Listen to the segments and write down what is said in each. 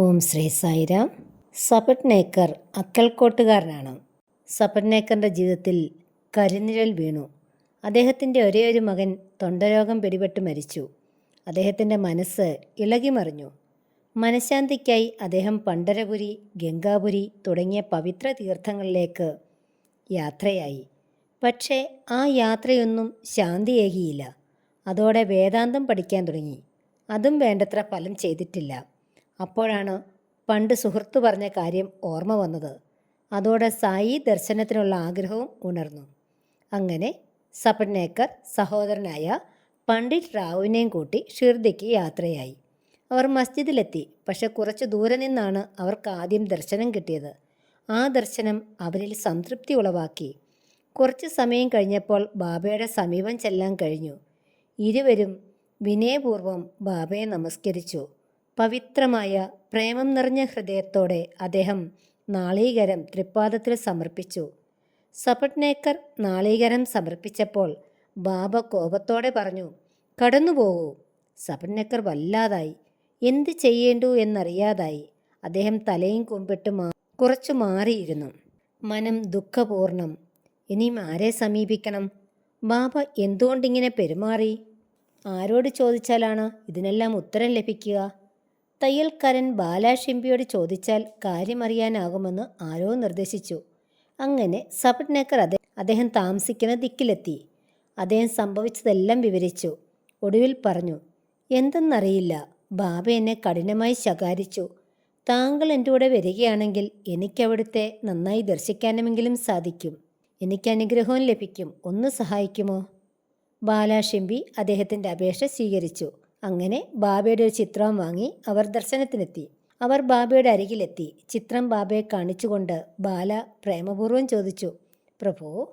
ഓം ശ്രീ സായിരാം. സപട്നേക്കർ അക്കൽക്കോട്ടുകാരനാണ്. സപട്നേക്കറിന്റെ ജീവിതത്തിൽ കരിനിഴൽ വീണു. അദ്ദേഹത്തിന്റെ ഒരേ ഒരു മകൻ തൊണ്ടരോഗം പിടിപെട്ട് മരിച്ചു. അദ്ദേഹത്തിന്റെ മനസ്സ് ഇളകിമറിഞ്ഞു. മനഃശാന്തിക്കായി അദ്ദേഹം പണ്ടരപുരി ഗംഗാപുരി തുടങ്ങിയ പവിത്ര തീർത്ഥങ്ങളിലേക്ക് യാത്രയായി. പക്ഷേ ആ യാത്രയൊന്നും ശാന്തിയേകിയില്ല. അതോടെ വേദാന്തം പഠിക്കാൻ തുടങ്ങി. അതും വേണ്ടത്ര ഫലം ചെയ്തിട്ടില്ല. അപ്പോഴാണ് പണ്ട് സുഹൃത്ത് പറഞ്ഞ കാര്യം ഓർമ്മ വന്നത്. അതോടെ സായി ദർശനത്തിനുള്ള ആഗ്രഹവും ഉണർന്നു. അങ്ങനെ സപട്നേക്കർ സഹോദരനായ പണ്ഡിറ്റ് റാവുവിനെയും കൂട്ടി ഷിർദിക്ക് യാത്രയായി. അവർ മസ്ജിദിലെത്തി. പക്ഷെ കുറച്ച് ദൂരെ നിന്നാണ് അവർക്ക് ആദ്യം ദർശനം കിട്ടിയത്. ആ ദർശനം അവരിൽ സംതൃപ്തി ഉളവാക്കി. കുറച്ച് സമയം കഴിഞ്ഞപ്പോൾ ബാബയുടെ സമീപം ചെല്ലാൻ കഴിഞ്ഞു. ഇരുവരും വിനയപൂർവം ബാബയെ നമസ്കരിച്ചു. പവിത്രമായ പ്രേമം നിറഞ്ഞ ഹൃദയത്തോടെ അദ്ദേഹം നാളീകരം തൃപ്പാദത്തിൽ സമർപ്പിച്ചു. സപട്നേക്കർ നാളീകരം സമർപ്പിച്ചപ്പോൾ ബാബ കോപത്തോടെ പറഞ്ഞു കടന്നു പോകൂ സപട്നേക്കർ വല്ലാതായി. എന്ത് ചെയ്യേണ്ടു എന്നറിയാതായി അദ്ദേഹം തലയും കുമ്പിട്ട് മാ കുറച്ചു മാറിയിരുന്നു. മനം ദുഃഖപൂർണം. ഇനിയും ആരെ സമീപിക്കണം? ബാബ എന്തുകൊണ്ടിങ്ങനെ പെരുമാറി? ആരോട് ചോദിച്ചാലാണ് ഇതിനെല്ലാം ഉത്തരം ലഭിക്കുക? തയ്യൽക്കാരൻ ബാലാഷിംബിയോട് ചോദിച്ചാൽ കാര്യമറിയാനാകുമെന്ന് ആരോ നിർദ്ദേശിച്ചു. അങ്ങനെ സബ്നേക്കർ അദ്ദേഹം അദ്ദേഹം താമസിക്കുന്ന ദിക്കിലെത്തി. അദ്ദേഹം സംഭവിച്ചതെല്ലാം വിവരിച്ചു. ഒടുവിൽ പറഞ്ഞു എന്തെന്നറിയില്ല ബാബ എന്നെ കഠിനമായി ശകാരിച്ചു. താങ്കൾ എന്റെ കൂടെ വരികയാണെങ്കിൽ എനിക്കവിടുത്തെ നന്നായി ദർശിക്കാനുമെങ്കിലും സാധിക്കും. എനിക്ക് അനുഗ്രഹവും ലഭിക്കും. ഒന്ന് സഹായിക്കുമോ? ബാലാഷിംബി അദ്ദേഹത്തിന്റെ അപേക്ഷ സ്വീകരിച്ചു. അങ്ങനെ ബാബയുടെ ഒരു ചിത്രം വാങ്ങി അവർ ദർശനത്തിനെത്തി. അവർ ബാബയുടെ അരികിലെത്തി. ചിത്രം ബാബയെ കാണിച്ചുകൊണ്ട് ബാല പ്രേമപൂർവം ചോദിച്ചു പ്രഭു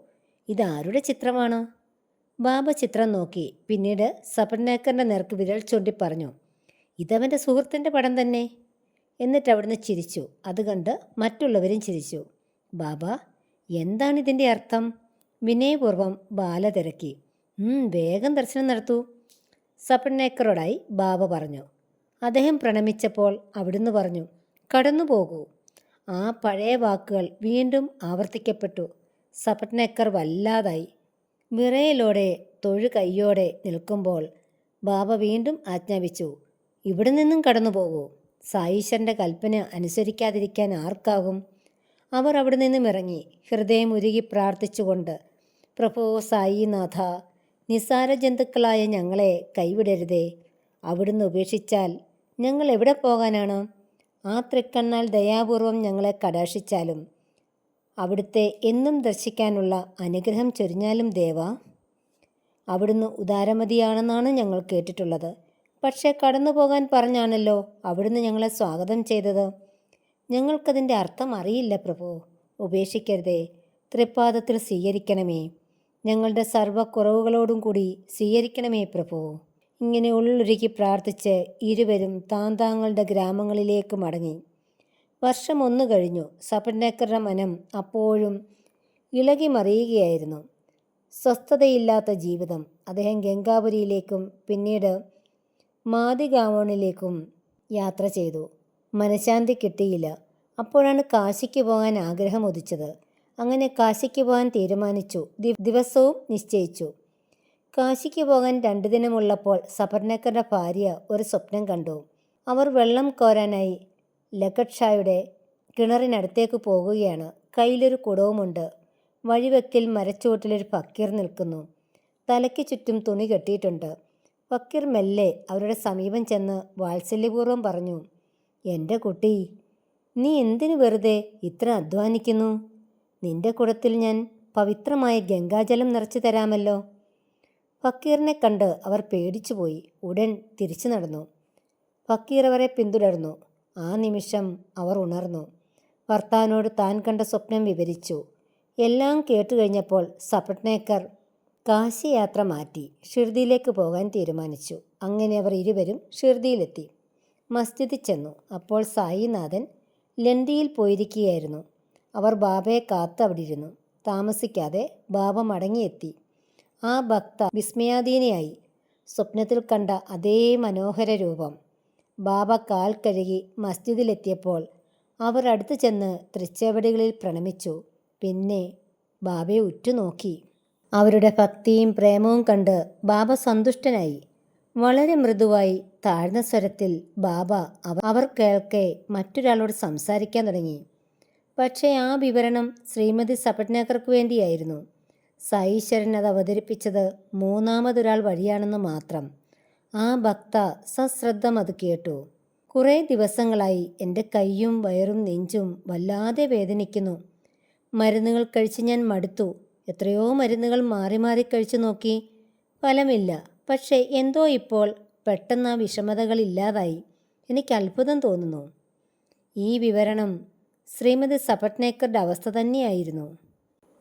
ഇതാരുടെ ചിത്രമാണ്? ബാബ ചിത്രം നോക്കി. പിന്നീട് സപർനാക്കറിന്റെ നേർക്ക് വിരൽ ചൂണ്ടി പറഞ്ഞു ഇതവന്റെ സുഹൃത്തിന്റെ പടം തന്നെ. എന്നിട്ട് അവിടുന്ന് ചിരിച്ചു. അത് കണ്ട് മറ്റുള്ളവരും ചിരിച്ചു. ബാബ എന്താണിതിന്റെ അർത്ഥം? വിനയപൂർവം ബാല തിരക്കി. "ഉം, വേഗം ദർശനം നടത്തൂ. സപർനേക്കറോടായി ബാബ പറഞ്ഞു. അദ്ദേഹം പ്രണമിച്ചപ്പോൾ അവിടുന്ന് പറഞ്ഞു കടന്നു പോകൂ. ആ പഴയ വാക്കുകൾ വീണ്ടും ആവർത്തിക്കപ്പെട്ടു. സപ്പട്നേക്കർ വല്ലാതായി. വിറയലോടെ തൊഴു കൈയോടെ നിൽക്കുമ്പോൾ ബാബ വീണ്ടും ആജ്ഞാപിച്ചു ഇവിടെ നിന്നും കടന്നു പോകൂ. സായിശന്റെ കൽപ്പന അനുസരിക്കാതിരിക്കാൻ ആർക്കാകും? അവർ അവിടെ നിന്നും ഇറങ്ങി ഹൃദയം ഉരുകി പ്രാർത്ഥിച്ചുകൊണ്ട് പ്രഭോ സായിനാഥ നിസ്സാര ജന്തുക്കളായ ഞങ്ങളെ കൈവിടരുതേ. അവിടുന്ന് ഉപേക്ഷിച്ചാൽ ഞങ്ങൾ എവിടെ പോകാനാണ്? ആ തൃക്കണ്ണാൽ ദയാപൂർവം ഞങ്ങളെ കടാക്ഷിച്ചാലും അവിടുത്തെ എന്നും ദർശിക്കാനുള്ള അനുഗ്രഹം ചൊരിഞ്ഞാലും ദേവ. അവിടുന്ന് ഉദാരമതിയാണെന്നാണ് ഞങ്ങൾ കേട്ടിട്ടുള്ളത്. പക്ഷേ കടന്നു പോകാൻ പറഞ്ഞാണല്ലോ അവിടുന്ന് ഞങ്ങളെ സ്വാഗതം ചെയ്തത്. ഞങ്ങൾക്കതിന്റെ അർത്ഥം അറിയില്ല പ്രഭു. ഉപേക്ഷിക്കരുതേ. തൃപ്പാദത്തിൽ സ്വീകരിക്കണമേ. ഞങ്ങളുടെ സർവക്കുറവുകളോടും കൂടി സ്വീകരിക്കണമേ പ്രഭു. ഇങ്ങനെ ഉള്ളൊരുക്കി പ്രാർത്ഥിച്ച് ഇരുവരും താന്താങ്ങളുടെ ഗ്രാമങ്ങളിലേക്ക് മടങ്ങി. വർഷം ഒന്ന് കഴിഞ്ഞു. സപർണേക്കറുടെ മനം അപ്പോഴും ഇളകി മറിയുകയായിരുന്നു സ്വസ്ഥതയില്ലാത്ത ജീവിതം. അദ്ദേഹം ഗംഗാപുരിയിലേക്കും പിന്നീട് മാതിഗാവോണിലേക്കും യാത്ര ചെയ്തു. മനഃശാന്തി കിട്ടിയില്ല. അപ്പോഴാണ് കാശിക്ക് പോകാൻ ആഗ്രഹം ഉദിച്ചത്. അങ്ങനെ കാശിക്ക് പോകാൻ തീരുമാനിച്ചു. ദിവസവും നിശ്ചയിച്ചു. കാശിക്ക് പോകാൻ രണ്ടു ദിനമുള്ളപ്പോൾ സപർണക്കറുടെ ഭാര്യ ഒരു സ്വപ്നം കണ്ടു. അവർ വെള്ളം കോരാനായി ലക്കട്ട് കിണറിനടുത്തേക്ക് പോകുകയാണ്. കയ്യിലൊരു കുടവുമുണ്ട്. വഴിവെക്കിൽ മരച്ചുവട്ടിലൊരു ഫക്കീർ നിൽക്കുന്നു. തലയ്ക്ക് ചുറ്റും തുണി കെട്ടിയിട്ടുണ്ട്. ഫക്കീർ മെല്ലെ അവരുടെ സമീപം ചെന്ന് വാത്സല്യപൂർവം പറഞ്ഞു എന്റെ കുട്ടി നീ എന്തിനു വെറുതെ ഇത്ര അധ്വാനിക്കുന്നു? നിന്റെ കുടത്തിൽ ഞാൻ പവിത്രമായ ഗംഗാജലം നിറച്ചു തരാമല്ലോ. ഫക്കീറിനെ കണ്ട് അവർ പേടിച്ചുപോയി. ഉടൻ തിരിച്ചു നടന്നു. ഫക്കീർ അവരെ പിന്തുടർന്നു. ആ നിമിഷം അവർ ഉണർന്നു. ഭർത്താവിനോട് താൻ കണ്ട സ്വപ്നം വിവരിച്ചു. എല്ലാം കേട്ടു കഴിഞ്ഞപ്പോൾ സപട്നേക്കർ കാശി യാത്ര മാറ്റി ഷിർദിയിലേക്ക് പോകാൻ തീരുമാനിച്ചു. അങ്ങനെ അവർ ഇരുവരും ഷിർദിയിലെത്തി. മസ്ജിദിൽ ചെന്നു. അപ്പോൾ സായിനാഥൻ ലണ്ടിയിൽ പോയിരിക്കുകയായിരുന്നു. അവർ ബാബയെ കാത്ത് അവിടെ ഇരുന്നു താമസിക്കാതെ ബാബ മടങ്ങിയെത്തി. ആ ഭക്ത വിസ്മയാധീനയായി. സ്വപ്നത്തിൽ കണ്ട അതേ മനോഹര രൂപം. ബാബ കാൽ കഴുകി മസ്ജിദിലെത്തിയപ്പോൾ അവർ അടുത്തു ചെന്ന് തൃച്ചവടികളിൽ പ്രണമിച്ചു. പിന്നെ ബാബയെ ഉറ്റുനോക്കി. അവരുടെ ഭക്തിയും പ്രേമവും കണ്ട് ബാബ സന്തുഷ്ടനായി. വളരെ മൃദുവായി താഴ്ന്ന സ്വരത്തിൽ ബാബ അവർ കേൾക്കെ മറ്റൊരാളോട് സംസാരിക്കാൻ തുടങ്ങി. പക്ഷേ ആ വിവരണം ശ്രീമതി സപട്നേക്കർക്ക് വേണ്ടിയായിരുന്നു. സൈശ്വരൻ അത് അവതരിപ്പിച്ചത് മൂന്നാമതൊരാൾ വഴിയാണെന്ന് മാത്രം. ആ ഭക്ത സശ്രദ്ധം അത് കേട്ടു. കുറേ ദിവസങ്ങളായി എന്റെ കൈയും വയറും നെഞ്ചും വല്ലാതെ വേദനിക്കുന്നു. മരുന്നുകൾ കഴിച്ച് ഞാൻ മടുത്തു. എത്രയോ മരുന്നുകൾ മാറി മാറി കഴിച്ചു നോക്കി. ഫലമില്ല. പക്ഷേ എന്തോ ഇപ്പോൾ പെട്ടെന്ന് ആ വിഷമതകൾ ഇല്ലാതായി. എനിക്ക് അത്ഭുതം തോന്നുന്നു. ഈ വിവരണം ശ്രീമതി സപട്നേക്കറുടെ അവസ്ഥ തന്നെയായിരുന്നു.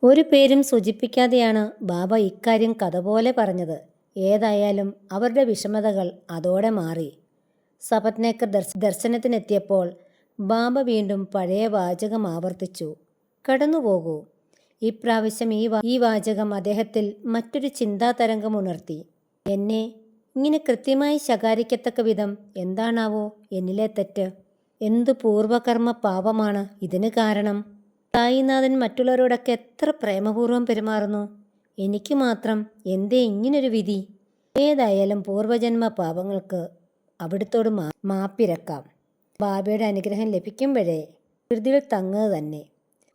ഒരു പേരും സൂചിപ്പിക്കാതെയാണ് ബാബ ഇക്കാര്യം കഥ പോലെ പറഞ്ഞത്. ഏതായാലും അവരുടെ വിഷമതകൾ അതോടെ മാറി. സപത്നേക്കർ ദർശ ദർശനത്തിനെത്തിയപ്പോൾ ബാബ വീണ്ടും പഴയ വാചകം ആവർത്തിച്ചു. കടന്നുപോകൂ ഇപ്രാവശ്യം ഈ ഈ വാചകം അദ്ദേഹത്തിൽ മറ്റൊരു ചിന്താതരംഗം ഉണർത്തി. എന്നെ ഇങ്ങനെ കൃത്യമായി ശകാരിക്കത്തക്ക വിധം എന്താണാവോ എന്നിലെ തെറ്റ്? എന്തു പൂർവകർമ്മ പാപമാണ് ഇതിന് കാരണം? സായിനാഥൻ മറ്റുള്ളവരോടൊക്കെ എത്ര പ്രേമപൂർവം പെരുമാറുന്നു? എനിക്ക് മാത്രം എന്തേ ഇങ്ങനൊരു വിധി? ഏതായാലും പൂർവജന്മ പാപങ്ങൾക്ക് അവിടുത്തോട് മാ മാപ്പിരക്കാം. ബാബയുടെ അനുഗ്രഹം ലഭിക്കുമ്പോഴേ കൃതിയിൽ തങ്ങുക തന്നെ.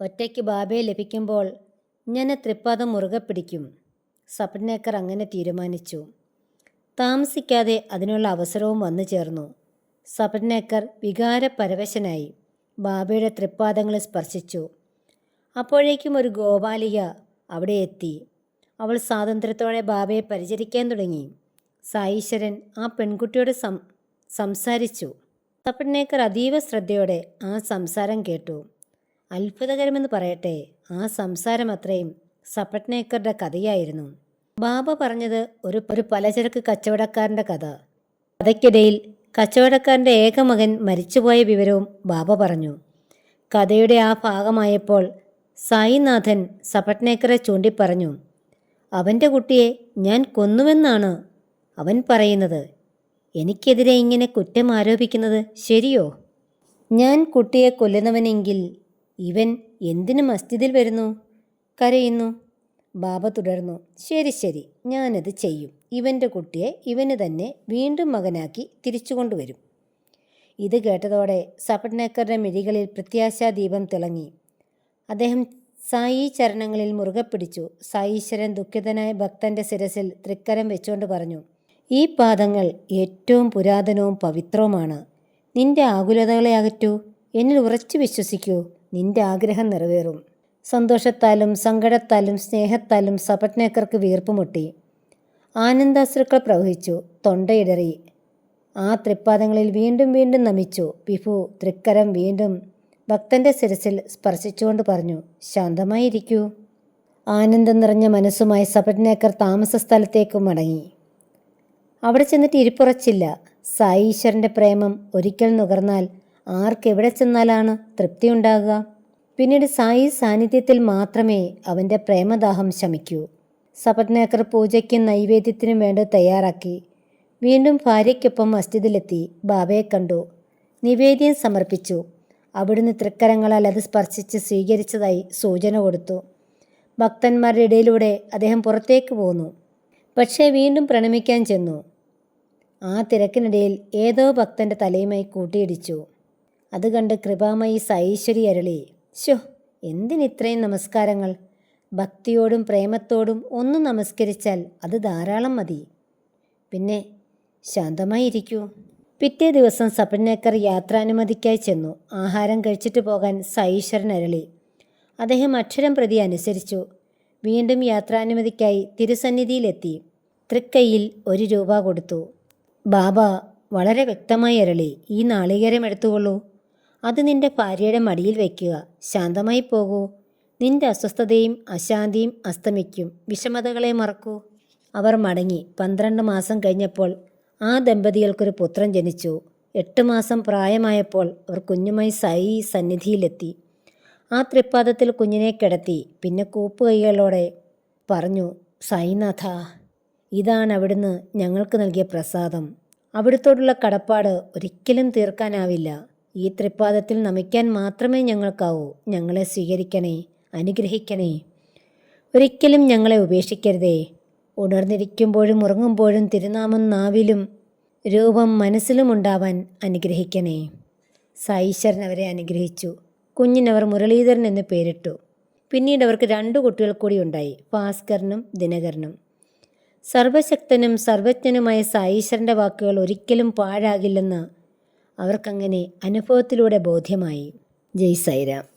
ഒറ്റയ്ക്ക് ബാബയെ ലഭിക്കുമ്പോൾ ഞാൻ തൃപ്പാദം മുറുകെ പിടിക്കും. സപ്നേക്കർ അങ്ങനെ തീരുമാനിച്ചു. താമസിക്കാതെ അതിനുള്ള അവസരവും വന്നു ചേർന്നു. സപർണേക്കർ വികാരപരവശനായി ബാബയുടെ തൃപ്പാദങ്ങളെ സ്പർശിച്ചു. അപ്പോഴേക്കും ഒരു ഗോപാലിക അവിടെ എത്തി. അവൾ സ്വാതന്ത്ര്യത്തോടെ ബാബയെ പരിചരിക്കാൻ തുടങ്ങി. സായീശ്വരൻ ആ പെൺകുട്ടിയോട് സം സംസാരിച്ചു. സപർണേക്കർ അതീവ ശ്രദ്ധയോടെ ആ സംസാരം കേട്ടു. അത്ഭുതകരമെന്ന് പറയട്ടെ ആ സംസാരം അത്രയും സപട്നേക്കറുടെ കഥയായിരുന്നു. ബാബ പറഞ്ഞത് ഒരു ഒരു പലചരക്ക് കച്ചവടക്കാരന്റെ കഥ. കഥയ്ക്കിടയിൽ കച്ചവടക്കാരന്റെ ഏക മകൻ മരിച്ചുപോയ വിവരവും ബാബ പറഞ്ഞു. കഥയുടെ ആ ഭാഗമായപ്പോൾ സായിനാഥൻ സപട്നേക്കറെ ചൂണ്ടിപ്പറഞ്ഞു. അവന്റെ കുട്ടിയെ ഞാൻ കൊന്നുവെന്നാണ് അവൻ പറയുന്നത്. എനിക്കെതിരെ ഇങ്ങനെ കുറ്റം ആരോപിക്കുന്നത് ശരിയോ? ഞാൻ കുട്ടിയെ കൊല്ലുന്നവനെങ്കിൽ ഇവൻ എന്തിനു മസ്ജിദിൽ വരുന്നു? കരയുന്നു. ബാബ തുടർന്നു ശരി ശരി ഞാനത് ചെയ്യും. ഇവന്റെ കുട്ടിയെ ഇവന് തന്നെ വീണ്ടും മകനാക്കി തിരിച്ചു കൊണ്ടുവരും. ഇത് കേട്ടതോടെ സപട്നേക്കറുടെ മിഴികളിൽ പ്രത്യാശാദീപം തിളങ്ങി. അദ്ദേഹം സായി ചരണങ്ങളിൽ മുറുകെ പിടിച്ചു. സായീശ്വരൻ ദുഃഖിതനായ ഭക്തന്റെ ശിരസിൽ തൃക്കരം വെച്ചുകൊണ്ട് പറഞ്ഞു ഈ പാദങ്ങൾ ഏറ്റവും പുരാതനവും പവിത്രവുമാണ്. നിന്റെ ആകുലതകളെ അകറ്റൂ. എന്നിൽ ഉറച്ചു വിശ്വസിക്കൂ. നിന്റെ ആഗ്രഹം നിറവേറും. സന്തോഷത്താലും സങ്കടത്താലും സ്നേഹത്താലും സപട്നേക്കർക്ക് വീർപ്പുമുട്ടി ആനന്ദാശ്രുക്കൾ പ്രവഹിച്ചു തൊണ്ടയിടറി. ആ തൃപ്പാദങ്ങളിൽ വീണ്ടും വീണ്ടും നമിച്ചു. വിഭു തൃക്കരം വീണ്ടും ഭക്തന്റെ ശിരസിൽ സ്പർശിച്ചുകൊണ്ട് പറഞ്ഞു ശാന്തമായിരിക്കൂ. ആനന്ദം നിറഞ്ഞ മനസ്സുമായി സപട്നേക്കർ താമസ സ്ഥലത്തേക്ക് മടങ്ങി. അവിടെ ചെന്നിട്ട് ഇരിപ്പുറച്ചില്ല. സായി ഈശ്വരന്റെ പ്രേമം ഒരിക്കൽ നുകർന്നാൽ ആർക്കെവിടെ ചെന്നാലാണ് തൃപ്തിയുണ്ടാകുക? പിന്നീട് സായി സാന്നിധ്യത്തിൽ മാത്രമേ അവന്റെ പ്രേമദാഹം ശമിക്കൂ. സപത്നേക്കർ പൂജയ്ക്കും നൈവേദ്യത്തിനും വേണ്ടി തയ്യാറാക്കി വീണ്ടും ഭാര്യയ്ക്കൊപ്പം മസ്ജിദിലെത്തി ബാബയെ കണ്ടു. നിവേദ്യം സമർപ്പിച്ചു. അവിടുന്ന് തൃക്കരങ്ങളാൽ അത് സ്പർശിച്ച് സ്വീകരിച്ചതായി സൂചന കൊടുത്തു. ഭക്തന്മാരുടെ ഇടയിലൂടെ അദ്ദേഹം പുറത്തേക്ക് പോന്നു. പക്ഷേ വീണ്ടും പ്രണമിക്കാൻ ചെന്നു. ആ തിരക്കിനിടയിൽ ഏതോ ഭക്തന്റെ തലയുമായി കൂട്ടിയിടിച്ചു. അത് കണ്ട് കൃപാമയി സൈശ്വരി അരളി ശോ എന്തിനിത്രയും നമസ്കാരങ്ങൾ? ഭക്തിയോടും പ്രേമത്തോടും ഒന്ന് നമസ്കരിച്ചാൽ അത് ധാരാളം മതി. പിന്നെ ശാന്തമായിരിക്കൂ പിറ്റേ ദിവസം സപന്നേക്കർ യാത്രാനുമതിക്കായി ചെന്നു. ആഹാരം കഴിച്ചിട്ട് പോകാൻ സൈശ്വരൻ അരളി. അദ്ദേഹം അക്ഷരം പ്രതി അനുസരിച്ചു. വീണ്ടും യാത്രാനുമതിക്കായി തിരുസന്നിധിയിലെത്തി. തൃക്കൈയിൽ ഒരു രൂപ കൊടുത്തു. ബാബ വളരെ വ്യക്തമായി അരളി ഈ നാളികേരം എടുത്തുകൊള്ളൂ. അത് നിന്റെ ഭാര്യയുടെ മടിയിൽ വയ്ക്കുക ശാന്തമായി പോകൂ. നിന്റെ അസ്വസ്ഥതയും അശാന്തിയും അസ്തമിക്കും. വിഷമതകളെ മറക്കൂ. അവർ മടങ്ങി. പന്ത്രണ്ട് മാസം കഴിഞ്ഞപ്പോൾ ആ ദമ്പതികൾക്കൊരു പുത്രൻ ജനിച്ചു. എട്ട് മാസം പ്രായമായപ്പോൾ അവർ കുഞ്ഞുമായി സായി സന്നിധിയിലെത്തി. ആ തൃപ്പാദത്തിൽ കുഞ്ഞിനെ കിടത്തി. പിന്നെ കൂപ്പുകൈകളോടെ പറഞ്ഞു സായിനാഥ ഇതാണ് അവിടുന്ന് ഞങ്ങൾക്ക് നൽകിയ പ്രസാദം. അവിടുത്തോടുള്ള കടപ്പാട് ഒരിക്കലും തീർക്കാനാവില്ല. ഈ തൃപ്പാദത്തിൽ നമിക്കാൻ മാത്രമേ ഞങ്ങൾക്കാവൂ. ഞങ്ങളെ സ്വീകരിക്കണേ അനുഗ്രഹിക്കണേ. ഒരിക്കലും ഞങ്ങളെ ഉപേക്ഷിക്കരുതേ. ഉണർന്നിരിക്കുമ്പോഴും ഉറങ്ങുമ്പോഴും തിരുനാമം നാവിലും രൂപം മനസ്സിലും ഉണ്ടാവാൻ അനുഗ്രഹിക്കണേ. സായിശ്വരൻ അവരെ അനുഗ്രഹിച്ചു. കുഞ്ഞിനവർ മുരളീധരൻ എന്ന് പേരിട്ടു. പിന്നീട് അവർക്ക് രണ്ടു കുട്ടികൾ കൂടി ഉണ്ടായി ഭാസ്കരനും ദിനകരനും. സർവശക്തനും സർവജ്ഞനുമായ സായീശ്വരന്റെ വാക്കുകൾ ഒരിക്കലും പാഴാകില്ലെന്ന് അവർക്കങ്ങനെ അനുഭവത്തിലൂടെ ബോധ്യമായി. ജയ് സൈറാം